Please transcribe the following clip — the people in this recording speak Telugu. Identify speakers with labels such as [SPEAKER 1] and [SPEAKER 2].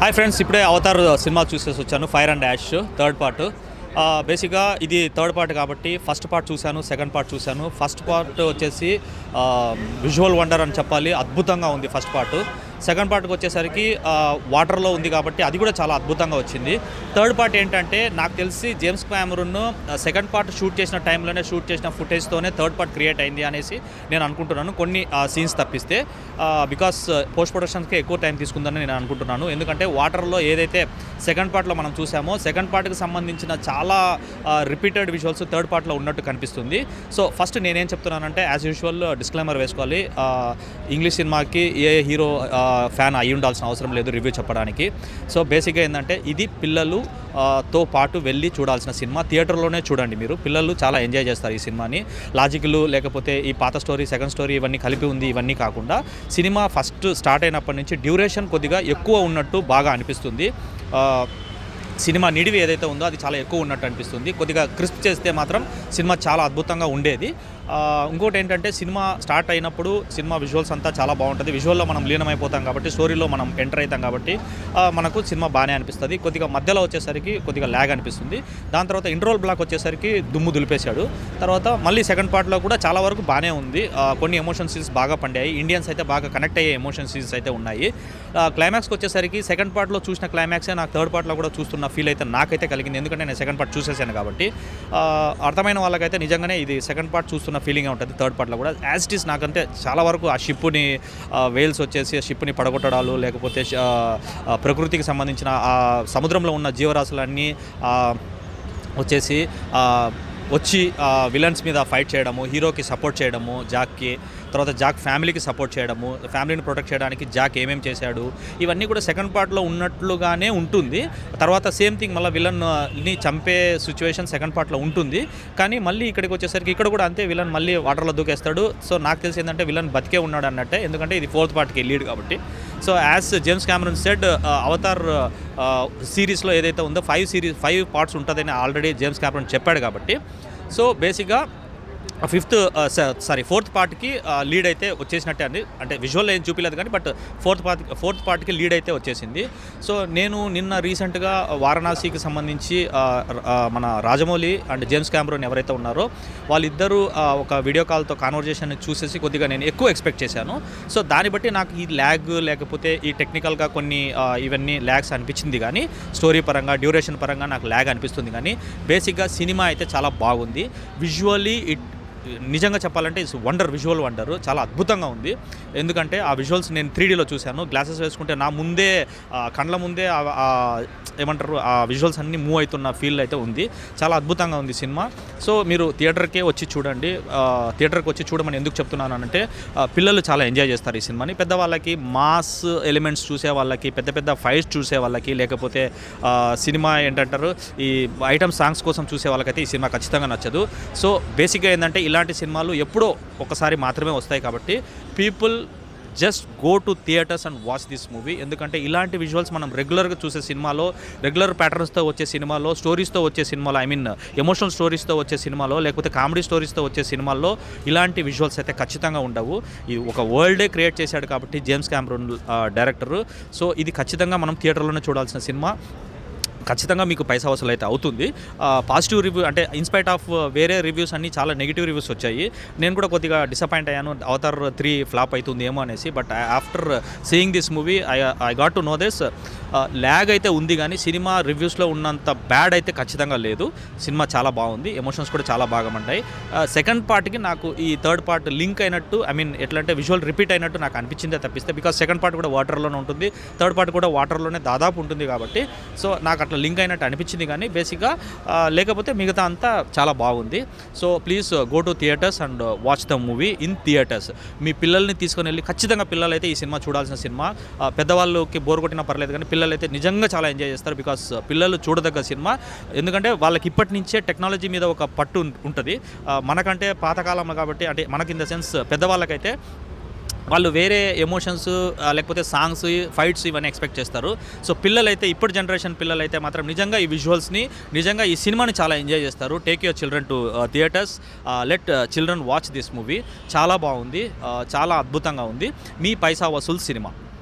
[SPEAKER 1] హాయ్ ఫ్రెండ్స్ ఇప్పుడే అవతార్ సినిమా చూసేసి వచ్చాను fire and ash third part బేసిక్గా ఇది థర్డ్ పార్ట్ కాబట్టి ఫస్ట్ పార్ట్ చూశాను సెకండ్ పార్ట్ చూశాను. ఫస్ట్ పార్ట్ వచ్చేసి విజువల్ వండర్ అని చెప్పాలి అద్భుతంగా ఉంది ఫస్ట్ పార్ట్ సెకండ్ పార్ట్కి వచ్చేసరికి వాటర్లో ఉంది కాబట్టి అది కూడా చాలా అద్భుతంగా వచ్చింది. థర్డ్ పార్ట్ ఏంటంటే నాకు తెలిసి James Cameron second part shoot చేసిన టైంలోనే షూట్ చేసిన ఫుటేజ్తోనే థర్డ్ పార్ట్ క్రియేట్ అయింది అనేసి నేను అనుకుంటున్నాను. కొన్ని సీన్స్ తప్పిస్తే బికాస్ పోస్ట్ ప్రొడక్షన్స్కి ఎక్కువ టైం తీసుకుందని నేను అనుకుంటున్నాను. ఎందుకంటే వాటర్లో ఏదైతే సెకండ్ పార్ట్లో మనం చూసామో సెకండ్ పార్ట్కి సంబంధించిన చాలా రిపీటెడ్ విజువల్స్ థర్డ్ పార్ట్లో ఉన్నట్టు కనిపిస్తుంది. సో ఫస్ట్ నేనేం చెప్తున్నానంటే యాజ్ యూజువల్ డిస్క్లైమర్ వేసుకోవాలి. ఇంగ్లీష్ సినిమాకి ఏ హీరో ఫ్యాన్ అయి ఉండాల్సిన అవసరం లేదు రివ్యూ చెప్పడానికి. సో బేసిక్గా ఏంటంటే ఇది పిల్లలు తో పాటు వెళ్ళి చూడాల్సిన సినిమా. థియేటర్లోనే చూడండి మీరు. పిల్లలు చాలా ఎంజాయ్ చేస్తారు ఈ సినిమాని. లాజిక్లు లేకపోతే ఈ పాత స్టోరీ సెకండ్ స్టోరీ ఇవన్నీ కలిపి ఉంది ఇవన్నీ కాకుండా సినిమా ఫస్ట్ స్టార్ట్ అయినప్పటి నుంచి డ్యూరేషన్ కొద్దిగా ఎక్కువ ఉన్నట్టు బాగా అనిపిస్తుంది. సినిమా నిడివి ఏదైతే ఉందో అది చాలా ఎక్కువ ఉన్నట్టు అనిపిస్తుంది. కొద్దిగా క్రిస్ప్ చేస్తే మాత్రం సినిమా చాలా అద్భుతంగా ఉండేది. ఇంకోటి ఏంటంటే సినిమా స్టార్ట్ అయినప్పుడు సినిమా విజువల్స్ అంతా చాలా బాగుంటుంది. విజువల్లో మనం లీనమైపోతాం కాబట్టి స్టోరీలో మనం ఎంటర్ అవుతాం కాబట్టి మనకు సినిమా బాగానే అనిపిస్తుంది. కొద్దిగా మధ్యలో వచ్చేసరికి కొద్దిగా ల్యాగ్ అనిపిస్తుంది. దాని తర్వాత ఇంట్రోల్ బ్లాక్ వచ్చేసరికి దుమ్ము దులిపేశాడు. తర్వాత మళ్ళీ సెకండ్ పార్ట్లో కూడా చాలా వరకు బాగానే ఉంది. కొన్ని ఎమోషన్ సీన్స్ బాగా పండాయి. ఇండియన్స్ అయితే బాగా కనెక్ట్ అయ్యే ఎమోషన్ సీన్స్ అయితే ఉన్నాయి. క్లైమాక్స్కి వచ్చేసరికి సెకండ్ పార్ట్లో చూసిన క్లైమాక్సే నాకు థర్డ్ పార్ట్లో కూడా చూస్తున్న ఫీల్ అయితే నాకైతే కలిగింది. ఎందుకంటే నేను సెకండ్ పార్ట్ చూసేసాను కాబట్టి అర్థమైన వాళ్ళకైతే నిజంగానే ఇది సెకండ్ పార్ట్ చూస్తున్న ఫీలింగ్ ఉంటుంది థర్డ్ పార్ట్లో కూడా. యాజ్ ఇట్ ఈస్ నాకంటే చాలా వరకు ఆ షిప్ని వేల్స్ వచ్చేసి ఆ షిప్ని పడగొట్టడాలు లేకపోతే ప్రకృతికి సంబంధించిన ఆ సముద్రంలో ఉన్న జీవరాశులన్నీ వచ్చేసి వచ్చి విలన్స్ మీద ఫైట్ చేయడము హీరోకి సపోర్ట్ చేయడము జాక్కి తర్వాత జాక్ ఫ్యామిలీకి సపోర్ట్ చేయడము ఫ్యామిలీని ప్రొటెక్ట్ చేయడానికి జాక్ ఏమేమి చేశాడు ఇవన్నీ కూడా సెకండ్ పార్ట్లో ఉన్నట్లుగానే ఉంటుంది. తర్వాత సేమ్ థింగ్ మళ్ళీ విలన్ని చంపే సిచ్యువేషన్ సెకండ్ పార్ట్లో ఉంటుంది. కానీ మళ్ళీ ఇక్కడికి వచ్చేసరికి ఇక్కడ కూడా అంతే విలన్ మళ్ళీ వాటర్లో దూకేస్తాడు. సో నాకు తెలిసి ఏంటంటే విలన్ బతికే ఉన్నాడు అన్నట్టే. ఎందుకంటే ఇది ఫోర్త్ పార్ట్కి లీడ్ కాబట్టి. So as James Cameron said Avatar సిరీస్లో ఏదైతే ఉందో ఫైవ్ సిరీస్ ఫైవ్ పార్ట్స్ ఉంటుందని ఆల్రెడీ జేమ్స్ క్యామరన్ చెప్పాడు కాబట్టి. సో బేసిక్గా ఫిఫ్త్ సారీ ఫోర్త్ పార్ట్కి లీడ్ అయితే వచ్చేసినట్టే అండి. అంటే విజువల్ ఏం చూపించలేదు కానీ బట్ ఫోర్త్ పార్ట్ ఫోర్త్ పార్ట్కి లీడ్ అయితే వచ్చేసింది. సో నేను నిన్న రీసెంట్గా వారణాసికి సంబంధించి మన రాజమౌళి అండ్ జేమ్స్ క్యామ్రోన్ ఎవరైతే ఉన్నారో వాళ్ళిద్దరూ ఒక వీడియో కాల్తో కాన్వర్జేషన్ చూసేసి కొద్దిగా నేను ఎక్కువ ఎక్స్పెక్ట్ చేశాను. సో దాన్ని బట్టి నాకు ఈ ల్యాగ్ లేకపోతే ఈ టెక్నికల్గా కొన్ని ఇవన్నీ ల్యాగ్స్ అనిపించింది కానీ స్టోరీ పరంగా డ్యూరేషన్ పరంగా నాకు ల్యాగ్ అనిపిస్తుంది కానీ బేసిక్గా సినిమా అయితే చాలా బాగుంది. విజువల్లీ ఇట్ నిజంగా చెప్పాలంటే ఇట్స్ వండర్ విజువల్ వండర్. చాలా అద్భుతంగా ఉంది. ఎందుకంటే ఆ విజువల్స్ నేను త్రీ డీలో చూశాను. గ్లాసెస్ వేసుకుంటే నా ముందే కండ్ల ముందే ఏమంటారు ఆ విజువల్స్ అన్నీ మూవ్ అవుతున్న ఫీల్ అయితే ఉంది. చాలా అద్భుతంగా ఉంది సినిమా. సో మీరు థియేటర్కే వచ్చి చూడండి. థియేటర్కి వచ్చి చూడమని ఎందుకు చెప్తున్నాను అంటే పిల్లలు చాలా ఎంజాయ్ చేస్తారు ఈ సినిమాని. పెద్దవాళ్ళకి మాస్ ఎలిమెంట్స్ చూసే వాళ్ళకి పెద్ద పెద్ద ఫైట్స్ చూసే వాళ్ళకి లేకపోతే సినిమా ఏంటంటారు ఈ ఐటమ్ సాంగ్స్ కోసం చూసే వాళ్ళకైతే ఈ సినిమా ఖచ్చితంగా నచ్చదు. సో బేసిక్గా ఏంటంటే ఇలాంటి సినిమాలు ఎప్పుడో ఒకసారి మాత్రమే వస్తాయి కాబట్టి people just go to theatres and watch this movie. ఎందుకంటే ఇలాంటి విజువల్స్ మనం రెగ్యులర్గా చూసే సినిమాలో రెగ్యులర్ ప్యాటర్న్స్తో వచ్చే సినిమాలో స్టోరీస్తో వచ్చే సినిమాలో ఐ మీన్ ఎమోషనల్ స్టోరీస్తో వచ్చే సినిమాలో లేకపోతే కామెడీ స్టోరీస్తో వచ్చే సినిమాల్లో ఇలాంటి విజువల్స్ అయితే ఖచ్చితంగా ఉండవు. ఇది ఒక వరల్డే క్రియేట్ చేశాడు కాబట్టి జేమ్స్ క్యామరూన్ డైరెక్టర్. సో ఇది ఖచ్చితంగా మనం థియేటర్లోనే చూడాల్సిన సినిమా. ఖచ్చితంగా మీకు పైసా వసూలు అయితే అవుతుంది పాజిటివ్ రివ్యూ అంటే ఇన్స్పైట్ ఆఫ్ uh, వేరే రివ్యూస్ అన్ని చాలా నెగిటివ్ రివ్యూస్ వచ్చాయి. నేను కూడా కొద్దిగా డిసప్పాయింట్ అయ్యాను. అవతార్ త్రీ ఫ్లాప్ అవుతుంది ఏమో అనేసి but after seeing this movie I I got to know this lag అయితే ఉంది కానీ సినిమా రివ్యూస్లో ఉన్నంత బ్యాడ్ అయితే ఖచ్చితంగా లేదు. సినిమా చాలా బాగుంది. ఎమోషన్స్ కూడా చాలా బాగా ఉంటాయి సెకండ్ పార్ట్కి నాకు ఈ థర్డ్ పార్ట్ లింక్ అయినట్టు ఐ మీన్ ఎట్లా అంటే విజువల్ రిపీట్ అయినట్టు నాకు అనిపించిందే తప్పిస్తే బికాస్ సెకండ్ పార్ట్ కూడా వాటర్లోనే ఉంటుంది. థర్డ్ పార్ట్ కూడా వాటర్లోనే దాదాపు ఉంటుంది కాబట్టి సో నాకు అట్లా లింక్ అయినట్టు అనిపించింది కానీ బేసిక్గా లేకపోతే మిగతా అంతా చాలా బాగుంది. So please go to theatres and watch the movie in theatres మీ పిల్లల్ని తీసుకొని వెళ్ళి ఖచ్చితంగా పిల్లలైతే ఈ సినిమా చూడాల్సిన సినిమా. పెద్దవాళ్ళకి బోర్ కొట్టినా పర్లేదు కానీ పిల్లలు అయితే నిజంగా చాలా ఎంజాయ్ చేస్తారు బికాస్ పిల్లలు చూడదగ్గ సినిమా. ఎందుకంటే వాళ్ళకి ఇప్పటి నుంచే టెక్నాలజీ మీద ఒక పట్టు ఉంటుంది. మనకంటే పాతకాలంలో కాబట్టి అంటే మనకి ఇన్ ద సెన్స్ పెద్దవాళ్ళకైతే వాళ్ళు వేరే ఎమోషన్స్ లేకపోతే సాంగ్స్ ఫైట్స్ ఇవన్నీ ఎక్స్పెక్ట్ చేస్తారు. సో పిల్లలైతే ఇప్పుడు జనరేషన్ పిల్లలైతే మాత్రం నిజంగా ఈ విజువల్స్ని నిజంగా ఈ సినిమాని చాలా ఎంజాయ్ చేస్తారు. Take your children to theatres let children watch this movie చాలా బాగుంది. చాలా అద్భుతంగా ఉంది. మీ పైసా వసూల్ సినిమా.